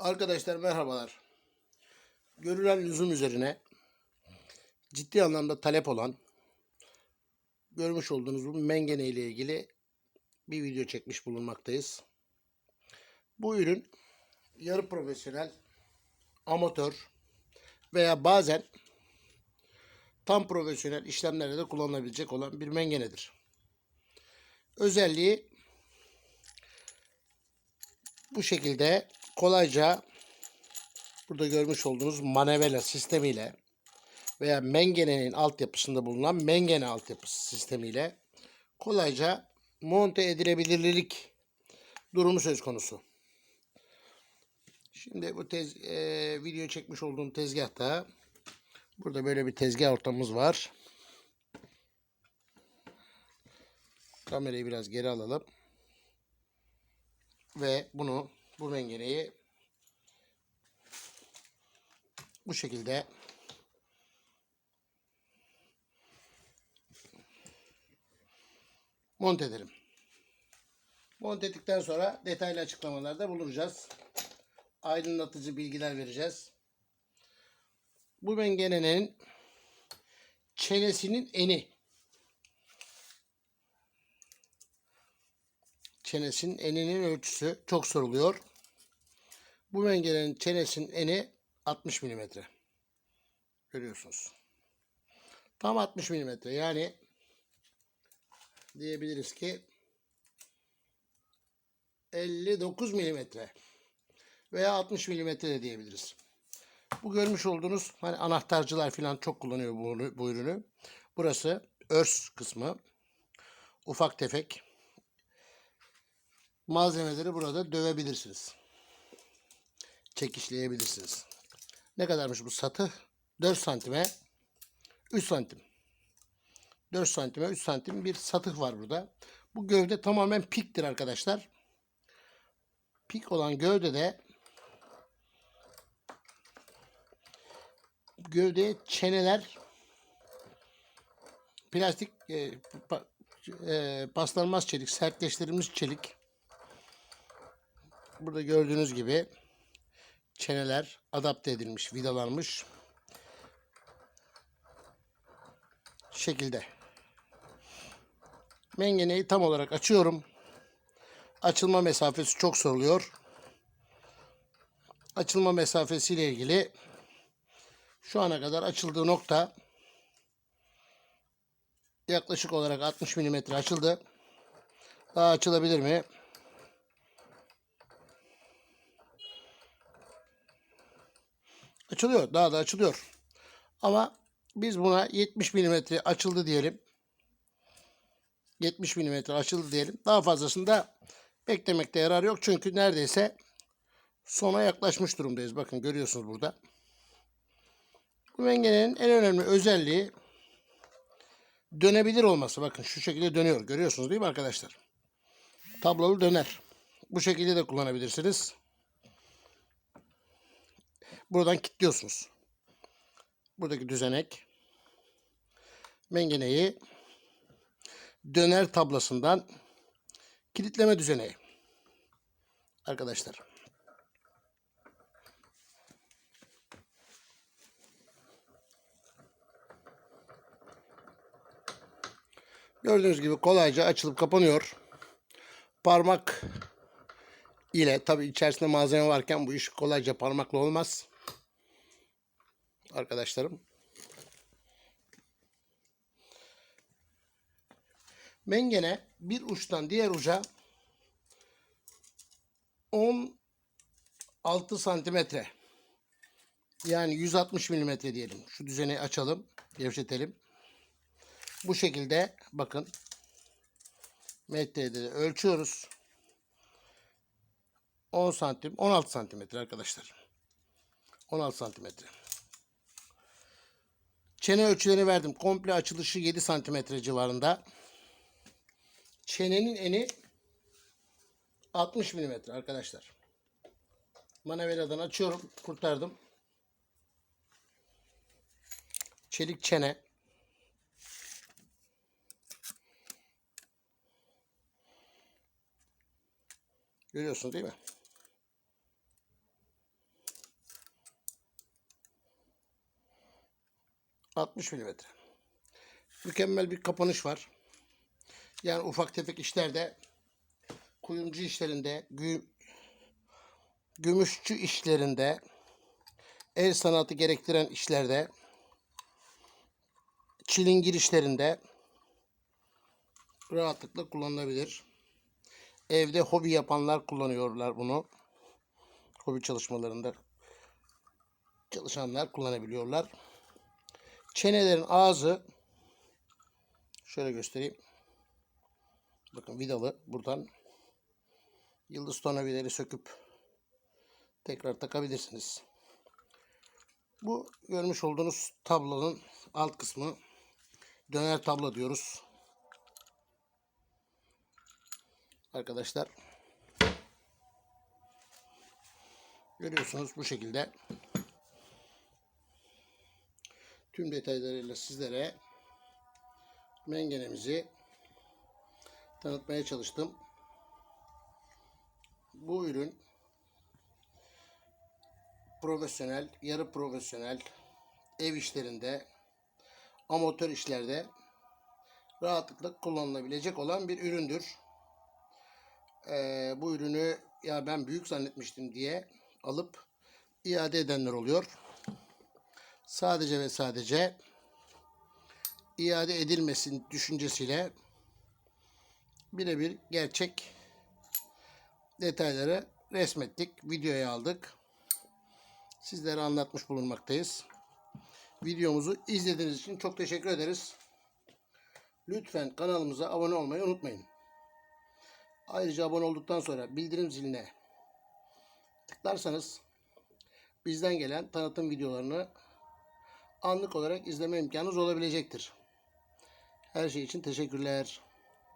Arkadaşlar merhabalar. Görülen lüzum üzerine ciddi anlamda talep olan görmüş olduğunuz bu mengene ile ilgili bir video çekmiş bulunmaktayız. Bu ürün yarı profesyonel, amatör veya bazen tam profesyonel işlemlerde de kullanılabilecek olan bir mengenedir. Özelliği bu şekilde kolayca burada görmüş olduğunuz manevela sistemiyle veya mengenenin altyapısında bulunan mengene altyapısı sistemiyle kolayca monte edilebilirlik durumu söz konusu. Şimdi bu tez, e, video çekmiş olduğum tezgahta burada böyle bir tezgah ortamımız var. Kamerayı biraz geri alalım. Ve bunu bu mengeneyi bu şekilde monte edelim. Monte ettikten sonra detaylı açıklamalarda bulunacağız. Aydınlatıcı bilgiler vereceğiz. Bu mengenenin çenesinin eni çenesinin eninin ölçüsü çok soruluyor. Bu mengenenin çenesinin eni 60 mm. Görüyorsunuz. Tam 60 mm. Yani diyebiliriz ki 59 mm veya 60 mm de diyebiliriz. Bu görmüş olduğunuz hani anahtarcılar falan çok kullanıyor bu, bu ürünü. Burası örs kısmı. Ufak tefek malzemeleri burada dövebilirsiniz. Çekişleyebilirsiniz. Ne kadarmış bu satı? 4 santime 3 santim. 4 santime 3 santim bir satık var burada. Bu gövde tamamen piktir arkadaşlar. Pik olan gövdede gövdeye çeneler plastik e, pa, e, paslanmaz çelik, sertleştirilmiş çelik Burada gördüğünüz gibi çeneler adapte edilmiş, vidalanmış şekilde. Mengeneyi tam olarak açıyorum. Açılma mesafesi çok soruluyor. Açılma mesafesi ile ilgili şu ana kadar açıldığı nokta yaklaşık olarak 60 mm açıldı. Daha açılabilir mi? Açılıyor. Daha da açılıyor. Ama biz buna 70 mm açıldı diyelim. 70 mm açıldı diyelim. Daha fazlasında beklemekte yarar yok. Çünkü neredeyse sona yaklaşmış durumdayız. Bakın görüyorsunuz burada. Bu mengenenin en önemli özelliği dönebilir olması. Bakın şu şekilde dönüyor. Görüyorsunuz değil mi arkadaşlar? Tablolu döner. Bu şekilde de kullanabilirsiniz. Buradan kilitliyorsunuz. Buradaki düzenek mengeneyi döner tablasından kilitleme düzeneği. Arkadaşlar. Gördüğünüz gibi kolayca açılıp kapanıyor. Parmak ile tabi içerisinde malzeme varken bu iş kolayca parmakla olmaz arkadaşlarım. Mengene bir uçtan diğer uca 16 santimetre yani 160 milimetre diyelim. Şu düzeni açalım, gevşetelim. Bu şekilde bakın metrede de ölçüyoruz. 10 santim, 16 santimetre arkadaşlar. 16 santimetre. Çene ölçülerini verdim. Komple açılışı 7 santimetre civarında. Çenenin eni 60 milimetre arkadaşlar. Maneveradan açıyorum. Kurtardım. Çelik çene. Görüyorsunuz değil mi? 60 mm. Mükemmel bir kapanış var. Yani ufak tefek işlerde kuyumcu işlerinde, gü- gümüşçü işlerinde, el sanatı gerektiren işlerde, çilingir işlerinde rahatlıkla kullanılabilir. Evde hobi yapanlar kullanıyorlar bunu. Hobi çalışmalarında çalışanlar kullanabiliyorlar. Çenelerin ağzı şöyle göstereyim. Bakın vidalı buradan yıldız tornavidayla söküp tekrar takabilirsiniz. Bu görmüş olduğunuz tablonun alt kısmı döner tablo diyoruz. Arkadaşlar görüyorsunuz bu şekilde tüm detaylarıyla sizlere mengenemizi tanıtmaya çalıştım. Bu ürün profesyonel, yarı profesyonel ev işlerinde, amatör işlerde rahatlıkla kullanılabilecek olan bir üründür. Ee, bu ürünü ya ben büyük zannetmiştim diye alıp iade edenler oluyor. Sadece ve sadece iade edilmesin düşüncesiyle birebir gerçek detayları resmettik, videoya aldık. Sizlere anlatmış bulunmaktayız. Videomuzu izlediğiniz için çok teşekkür ederiz. Lütfen kanalımıza abone olmayı unutmayın. Ayrıca abone olduktan sonra bildirim ziline tıklarsanız bizden gelen tanıtım videolarını anlık olarak izleme imkanınız olabilecektir. Her şey için teşekkürler.